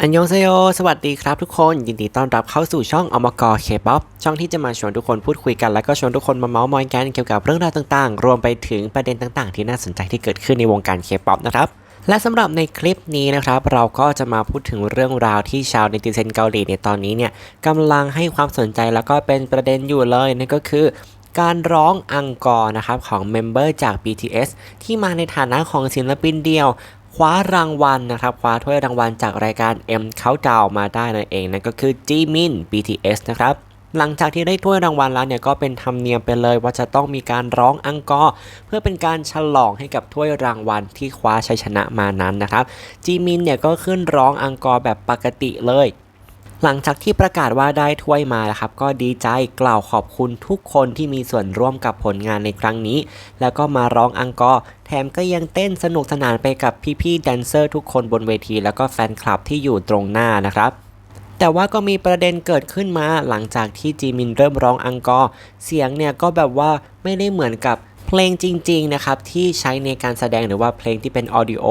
อันยองเซโยสวัสดีครับทุกคน ยินดีต้อนรับเข้าสู่ช่องอมกอเคป๊อปช่องที่จะมาชวนทุกคนพูดคุยกัน แล้วก็ชวนทุกคนมาเมาส์มอยกันเกี่ยวกับเรื่องราวต่างๆ รวมไปถึงประเด็นต่างๆ ที่น่าสนใจที่เกิดขึ้นในวงการเคป๊อปนะครับและสำหรับในคลิปนี้นะครับ เราก็จะมาพูดถึงเรื่องราวที่ชาวเนติเซนเกาหลีในตอนนี้เนี่ยกำลังให้ความสนใจแล้วก็เป็นประเด็นอยู่เลยนั่นก็คือการร้องอังกอร์นะครับของเมมเบอร์จาก BTS ที่มาในฐานะของศิลปินเดียว คว้ารางวัลนะครับคว้าถ้วยรางวัลจากรายการ M Countdown มาได้นั่นเองนั่นก็คือ Jimin BTS นะครับหลังจากที่ได้ถ้วยรางวัลแล้วเนี่ยก็เป็นธรรมเนียมไปเลยว่าจะต้องมีการร้องอังกอร์เพื่อเป็นการฉลองให้กับถ้วยรางวัลที่คว้าชัยชนะมานั้นนะครับจีมินเนี่ยก็ขึ้นร้องอังกอร์แบบปกติเลย หลังจากที่ประกาศว่าได้ถ้วยมานะครับก็ดีใจกล่าวขอบคุณทุกคนที่มีส่วนร่วมกับผลงานในครั้งนี้ แล้วก็มาร้องอังกอร์แถมก็ยังเต้นสนุกสนานไปกับพี่ๆแดนเซอร์ทุกคนบนเวที แล้วก็แฟนคลับที่อยู่ตรงหน้านะครับแต่ว่าก็มีประเด็นเกิดขึ้นมาหลังจากที่จีมินเริ่มร้องอังกอร์เสียงเนี่ยก็แบบว่าไม่ได้เหมือนกับเพลงจริงๆนะครับที่ใช้ในการแสดงหรือว่าเพลงที่เป็นออดิโอ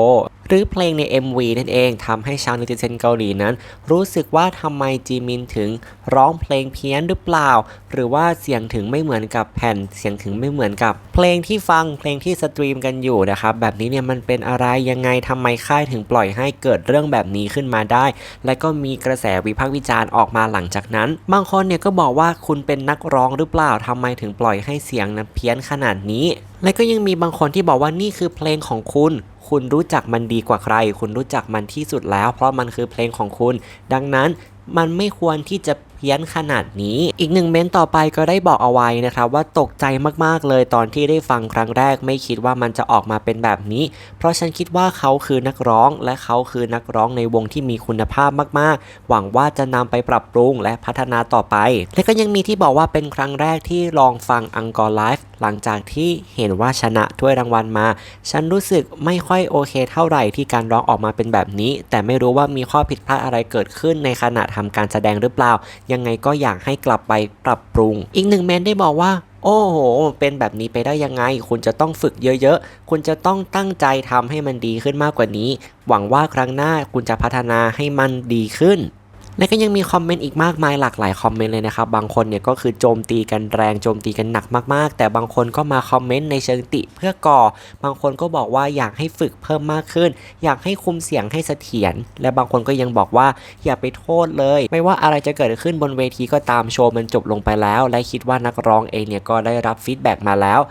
หรือเพลงใน MV นั่นเองทำให้ชาวเนติเซนเกาหลีนั้น รู้สึกว่าทำไมจีมินถึงร้องเพลงเพี้ยนหรือเปล่า หรือว่าเสียงถึงไม่เหมือนกับแผ่นเสียงถึงไม่เหมือนกับ เพลงที่ฟังเพลงที่สตรีมกันอยู่นะครับแบบนี้เนี่ยมันเป็นอะไรยังไงทำไมค่ายถึงปล่อยให้เกิดเรื่องแบบนี้ขึ้นมาได้ และก็มีกระแสวิพากษ์วิจารณ์ออกมาหลังจากนั้น บางคนเนี่ยก็บอกว่าคุณเป็นนักร้องหรือเปล่าทำไมถึงปล่อยให้เสียงนั้นเพี้ยนขนาดนี้ และก็ยังมีบางคนที่บอกว่านี่คือเพลงของคุณ คุณรู้จักมันดีกว่าใคร คุณรู้จักมันที่สุดแล้ว เพราะมันคือเพลงของคุณ ดังนั้นมันไม่ควรที่จะ พี้ยนขนาดนี้ อีกหนึ่งเมนต์ต่อไปก็ได้บอกเอาไว้นะครับว่าตกใจมากๆเลยตอนที่ได้ฟังครั้งแรกไม่คิดว่ามันจะออกมาเป็นแบบนี้ เพราะฉันคิดว่าเขาคือนักร้อง และเขาคือนักร้องในวงที่มีคุณภาพมากๆ หวังว่าจะนำไปปรับปรุงและพัฒนาต่อไป และก็ยังมีที่บอกว่าเป็นครั้งแรกที่ลองฟังอังกอร์ไลฟ์หลังจากที่เห็นว่าชนะถ้วยรางวัลมา ฉันรู้สึกไม่ค่อยโอเคเท่าไหร่ที่การร้องออกมาเป็นแบบนี้ แต่ไม่รู้ว่ามีข้อผิดพลาดอะไรเกิดขึ้นในขณะทำการแสดงหรือเปล่ายังไงก็อยากให้กลับไปปรับปรุง อีกหนึ่งเมนได้บอกว่าโอ้โห เป็นแบบนี้ไปได้ยังไง คุณจะต้องฝึกเยอะๆ คุณจะต้องตั้งใจทำให้มันดีขึ้นมากกว่านี้ หวังว่าครั้งหน้าคุณจะพัฒนาให้มันดีขึ้น และก็ยังมีคอมเมนต์อีกมากมายหลากหลายคอมเมนต์เลยนะครับ บางคนเนี่ยก็คือโจมตีกันแรงโจมตีกันหนักมากๆ แต่บางคนก็มาคอมเมนต์ในเชิงติเพื่อก่อ บางคนก็บอกว่าอยากให้ฝึกเพิ่มมากขึ้น อยากให้คุมเสียงให้เสถียร และบางคนก็ยังบอกว่าอย่าไปโทษเลย ไม่ว่าอะไรจะเกิดขึ้นบนเวทีก็ตามโชว์มันจบลงไปแล้ว และคิดว่านักร้องเองเนี่ยก็ได้รับฟีดแบ็กมาแล้ว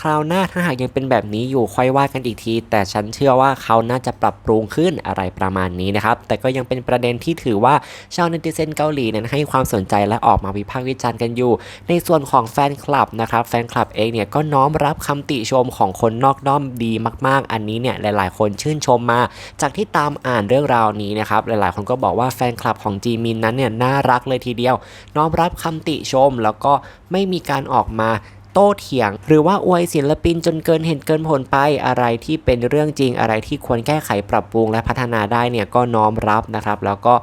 คราวหน้าถ้าหากยังเป็นแบบนี้อยู่ค่อยว่ากันอีกที แต่ฉันเชื่อว่าเขาน่าจะปรับปรุงขึ้นอะไรประมาณนี้นะครับ แต่ก็ยังเป็นประเด็นที่ถือว่าชาวเนติเซนเกาหลีนั้นให้ความสนใจและออกมาวิพากษ์วิจารณ์กันอยู่ ในส่วนของแฟนคลับนะครับแฟนคลับเองเนี่ยก็น้อมรับคำติชมของคนนอกด้อมดีมาก ๆ อันนี้เนี่ยหลาย ๆ คนชื่นชมมา จากที่ตามอ่านเรื่องราวนี้นะครับหลาย ๆ คนก็บอกว่าแฟนคลับของจีมินนั้นเนี่ยน่ารักเลยทีเดียว น้อมรับคำติชมแล้วก็ไม่มีการออกมา โต้เถียง หรือว่าอวยศิลปินจนเกินเห็นเกินผลไปอะไรที่เป็นเรื่องจริงอะไรที่ควรแก้ไขปรับปรุงและพัฒนาได้เนี่ยก็น้อมรับนะครับ แล้วก็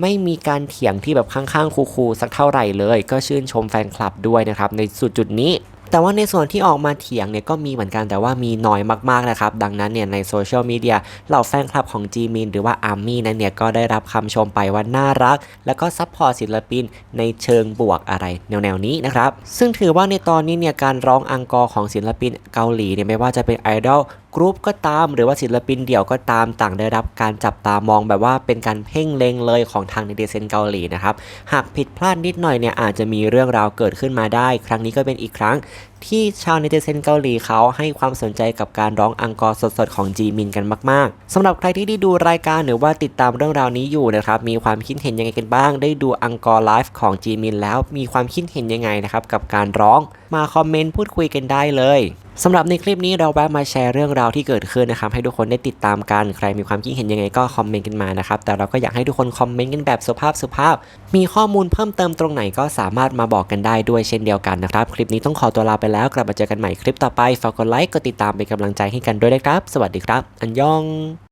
ไม่มีการเถียงที่แบบข้างๆคูๆสักเท่าไหร่เลย ก็ชื่นชมแฟนคลับด้วยนะครับในสุดจุดนี้ แต่ว่าในส่วนที่ออกมาเถียงเนี่ยก็มีเหมือนกันแต่ว่ามีน้อยมากๆนะครับ ดังนั้นเนี่ยในโซเชียลมีเดียเหล่าแฟนคลับของจีมินหรือว่าอาร์มี่นั้นเนี่ยก็ได้รับคำชมไปว่าน่ารัก แล้วก็ซัพพอร์ตศิลปินในเชิงบวกอะไรแนวๆนี้นะครับซึ่งถือว่าในตอนนี้เนี่ยการร้องอังกอร์ของศิลปินเกาหลีเนี่ยไม่ว่าจะเป็นไอดอลกรุ๊ปก็ตามหรือว่าศิลปินเดี่ยวก็ตามต่างได้รับการจับตามองแบบว่าเป็นการเพ่งเล็งเลยของทางในเดเซนเกาหลีนะครับหากผิดพลาดนิดหน่อยเนี่ยอาจจะมีเรื่องราวเกิดขึ้นมาได้ ครั้งนี้ก็เป็นอีกครั้งที่ชาวเนติเซนเกาหลีเขาให้ความสนใจกับการร้องอังกอร์สดๆของจีมินกันมากๆสำหรับใครที่ได้ดูรายการหรือว่าติดตามเรื่องราวนี้อยู่นะครับ มีความคิดเห็นยังไงกันบ้าง ได้ดูอังกอร์ไลฟ์ของจีมินแล้วมีความคิดเห็นยังไงนะครับกับการร้อง มาคอมเมนต์พูดคุยกันได้เลยสำหรับในคลิปนี้เราแวะมาแชร์เรื่องราวที่เกิดขึ้นนะครับให้ทุกคนได้ติดตามกันใครมีความคิดเห็นยังไงก็คอมเมนต์กันมานะครับแต่เราก็อยากให้ทุกคนคอมเมนต์กันแบบสุภาพสุภาพ มีข้อมูลเพิ่มเติมตรงไหนก็สามารถมาบอกกันได้ด้วยเช่นเดียวกันนะครับ คลิปนี้ต้องขอตัวลาไปแล้วกลับมาเจอกันใหม่คลิปต่อไปฝากกดไลค์กดติดตามเป็นกำลังใจให้กันด้วยนะครับ สวัสดีครับ อันยอง